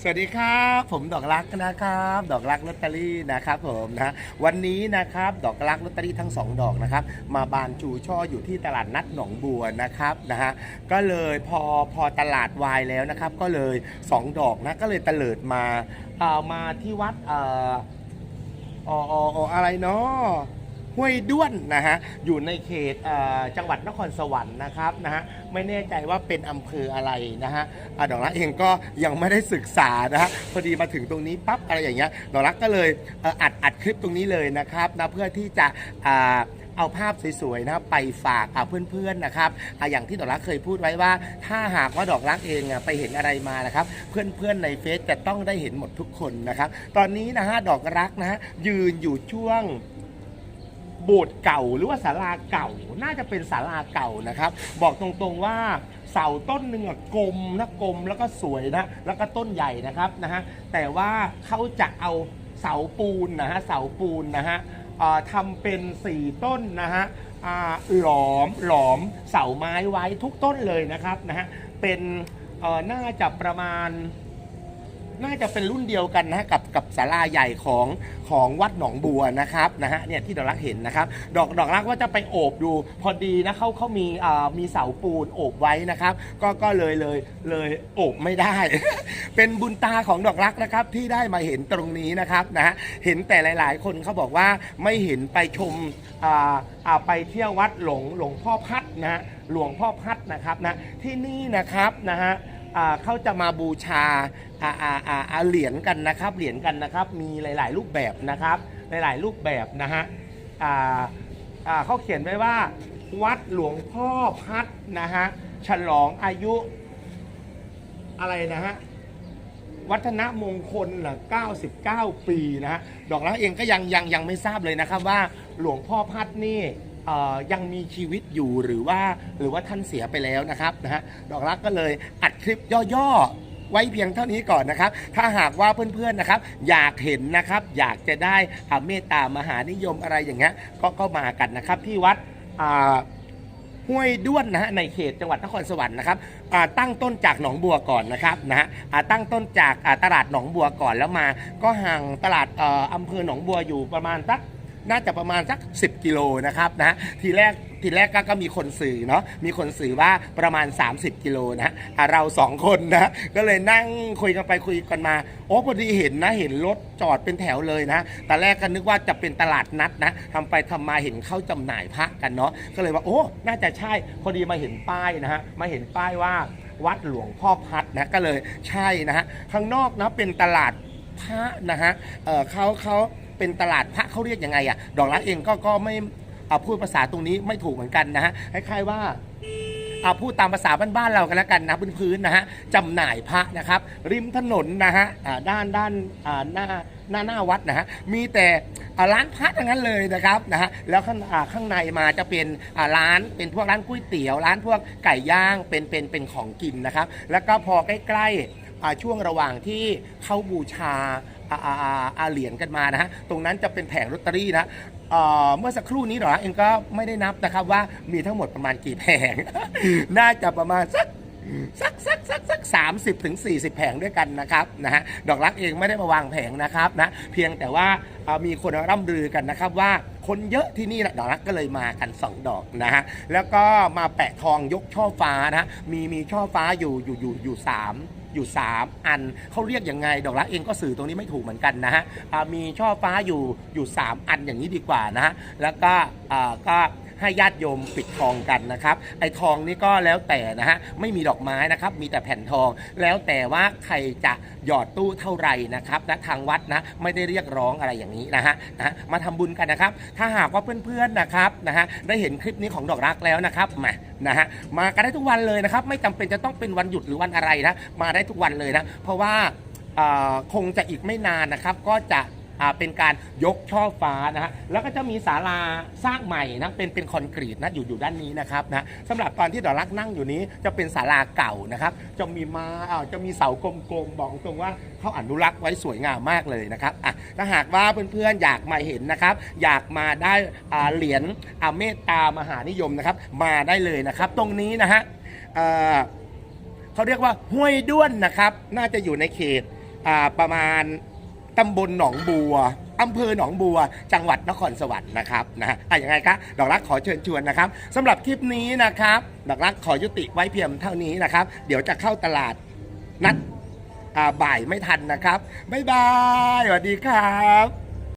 สวัสดีครับ ผมดอกรักนะครับ ดอกรักลอตเตอรี่นะครับผมนะวันนี้นะครับดอกรักลอตเตอรี่ทั้งสองดอกนะครับ มาบานจูช่ออยู่ที่ตลาดนัดหนองบัวนะครับนะฮะก็เลยพอพอตลาดวายแล้วนะครับ ก็เลยสองดอกนะก็เลยเตลิดมาเอ่อมาที่วัดเอ่ออออออะไรเนาะ ห้วยด้วนนะฮะอยู่ในเขตจังหวัดนครสวรรค์นะครับนะฮะไม่แน่ใจว่าเป็นอำเภออะไรนะฮะอดอกรักเองก็ยังไม่ได้ศึกษานะฮะพอดีมาถึงตรงนี้ปั๊บอะไรอย่างเงี้ยดอกรักก็เลยเอ,อัดอัดคลิปตรงนี้เลยนะครับนะเพื่อที่จะเอาภาพสวยๆนะครับไปฝากอะเพื่อนๆนะครับอย่างที่ดอกรักเคยพูดไว้ว่า ถ้าหากว่าดอกรักเองไปเห็นอะไรมานะครับ เพื่อนๆในเฟซจะต้องได้เห็นหมดทุกคนนะครับ ตอนนี้นะฮะดอกรักนะฮะยืนอยู่ช่วง โบสถ์เก่าหรือว่าศาลาเก่าน่าจะเป็นศาลาเก่านะครับ บอกตรงๆว่าเสาต้นหนึ่งอะกลมนะกลมแล้วก็สวยนะแล้วก็ต้นใหญ่นะครับนะฮะแต่ว่าเขาจะเอาเสาปูนนะฮะเสาปูนนะฮะทำเป็นสี่ต้นนะฮะหลอมหลอมเสาไม้ไว้ทุกต้นเลยนะครับนะฮะเป็นน่าจะประมาณ น่าจะเป็นรุ่นเดียวกันนะกับกับศาลาใหญ่ของของวัดหนองบัวนะครับนะฮะเนี่ยที่ดอกรักเห็นนะครับ ดอกดอกรักว่าจะไปโอบดูพอดีนะเขาเขามีอ่ามีเสาปูนโอบไว้นะครับ ก็ก็เลยเลยเลยโอบไม่ได้ เป็นบุญตาของดอกรักนะครับที่ได้มาเห็นตรงนี้นะครับนะฮะเห็นแต่หลาย ๆ คนเขาบอกว่าไม่เห็นไปชมอ่าอ่าไปเที่ยววัดหลวงหลวงพ่อพัดนะฮะหลวงพ่อพัดนะครับนะที่นี่นะครับนะฮะ เขาจะมาบูชาอาอาอาเหรียญกันนะครับเหรียญกันนะครับ มีหลาย ๆ รูปแบบนะครับ หลาย ๆ รูปแบบนะฮะเขาเขียนไว้ว่า วัดหลวงพ่อพัดนะฮะฉลองอายุอะไรนะฮะวัฒนมงคลหล่ะ99 ปีนะฮะดอกรักเองก็ยังยังยังไม่ทราบเลยนะครับว่าหลวงพ่อพัดนี่ ยังมีชีวิตอยู่หรือว่าหรือว่าท่านเสียไปแล้วนะครับนะฮะดอกรักก็เลยอัดคลิปย่อๆไว้เพียงเท่านี้ก่อนนะครับ ถ้าหากว่าเพื่อนๆนะครับ อยากเห็นนะครับ อยากจะได้อ่าเมตตามหานิยมอะไรอย่างเงี้ยก็ก็มากันนะครับที่วัดห้วยด้วนนะฮะในเขตจังหวัดนครสวรรค์นะครับตั้งต้นจากหนองบัวก่อนนะครับนะฮะตั้งต้นจากตลาดหนองบัวก่อนแล้วมา ก็ห่างตลาดเอ่ออำเภอหนองบัวอยู่ประมาณสัก น่าจะประมาณสัก 10 กิโลนะครับนะทีแรกทีแรกก็ก็มีคนสื่อเนาะมีคนสื่อว่าประมาณ 30 กิโลนะะอ่เราสองคนนะก็เลยนั่งคุยกันไปคุยกันมา โอ้พอดีเห็นนะเห็นรถจอดเป็นแถวเลยนะแต่แรกก็นึกว่าจะเป็นตลาดนัดนะทำไปทำมาเห็นเข้าจำหน่ายพระกันเนาะก็เลยว่าโอ้น่าจะใช่พอดีมาเห็นป้ายนะฮะมาเห็นป้ายว่าวัดหลวงพ่อพัดนะก็เลยใช่นะฮะข้างนอกนะเป็นตลาด พระนะฮะเออเขาเขาเป็นตลาดพระเขาเรียกยังไงอะดอกรักเองก็ก็ไม่เอาพูดภาษาตรงนี้ไม่ถูกเหมือนกันนะฮะคล้ายๆว่าเอาพูดตามภาษาบ้านๆเรากันแล้วกันนะพื้นๆนะฮะจำหน่ายพระนะครับ ริมถนนนะฮะอ่าด้านด้านอ่าหน้าหน้าหน้าวัดนะฮะมีแต่อ่าร้านพระทั้งนั้นเลยนะครับนะฮะแล้วข้างอ่าข้างในมาจะเป็นอ่าร้านเป็นพวกร้านก๋วยเตี๋ยว ร้านพวกไก่ย่างเป็นเป็นเป็นของกินนะครับ แล้วก็พอใกล้ๆ ช่วงระหว่างที่เข้าบูชาอาอาอาอาเหรียญกันมานะฮะตรงนั้นจะเป็นแผงลอตเตอรี่นะเอ่อเมื่อสักครู่นี้เหรอเองก็ไม่ได้นับนะครับว่ามีทั้งหมดประมาณกี่แผง น่าจะประมาณสักสักสักสักสักสามสิบถึงสี่สิบแผงด้วยกันนะครับนะฮะดอกรักเองไม่ได้มาวางแผงนะครับนะเพียงแต่ว่าเอ่อมีคนร่ำลือกันนะครับว่าคนเยอะที่นี่นะดอกรักก็เลยมากันสองดอกนะฮะแล้วก็มาแปะทองยกช่อฟ้านะมีมีช่อฟ้าอยู่อยู่อยู่อยู่สามอยู่ 3 อันเขาเรียกยังไง ดอกรักเองก็สื่อตรงนี้ไม่ถูกเหมือนกันนะฮะมีช่อฟ้าอยู่อยู่ 3 อันอย่างนี้ดีกว่านะฮะแล้วก็ก็ ให้ญาติโยมปิดทองกันนะครับ ไอ้ทองนี่ก็แล้วแต่นะฮะไม่มีดอกไม้นะครับ มีแต่แผ่นทอง แล้วแต่ว่าใครจะหยอดตู้เท่าไหร่นะครับนะทางวัดนะไม่ได้เรียกร้องอะไรอย่างนี้นะฮะนะมาทำบุญกันนะครับ ถ้าหากว่าเพื่อนๆนะครับนะฮะได้เห็นคลิปนี้ของดอกรักแล้วนะครับมานะฮะมากันได้ทุกวันเลยนะครับ ไม่จำเป็นจะต้องเป็นวันหยุดหรือวันอะไรนะมาได้ทุกวันเลยนะ เพราะว่าคงจะอีกไม่นานนะครับ ก็จะ อ่าเป็นการยกช่อฟ้านะฮะแล้วก็จะมีศาลาสร้างใหม่นะเป็นเป็นคอนกรีตนะอยู่อยู่ด้านนี้นะครับนะสำหรับตอนที่ดอกรักนั่งอยู่นี้จะเป็นศาลาเก่านะครับจะมีมาอ่าจะมีเสากลมๆบอกตรงว่าเขาอนุรักษ์ไว้สวยงามมากเลยนะครับอะถ้าหากว่าเพื่อนๆอยากมาเห็นนะครับ อยากมาได้อ่าเหรียญอ่าเมตตามหานิยมนะครับ มาได้เลยนะครับ ตรงนี้นะฮะเอ่อเขาเรียกว่าห้วยด้วนนะครับ น่าจะอยู่ในเขตอ่าประมาณ ตำบลหนองบัวอำเภอหนองบัว จังหวัดนครสวรรค์นะครับนะฮะอะยังไงครับดอกรักขอเชิญชวนนะครับสำหรับคลิปนี้นะครับดอกรักขอยุติไว้เพียงเท่านี้นะครับ เดี๋ยวจะเข้าตลาดนัดอ่าบ่ายไม่ทันนะครับบ๊ายบายสวัสดีครับ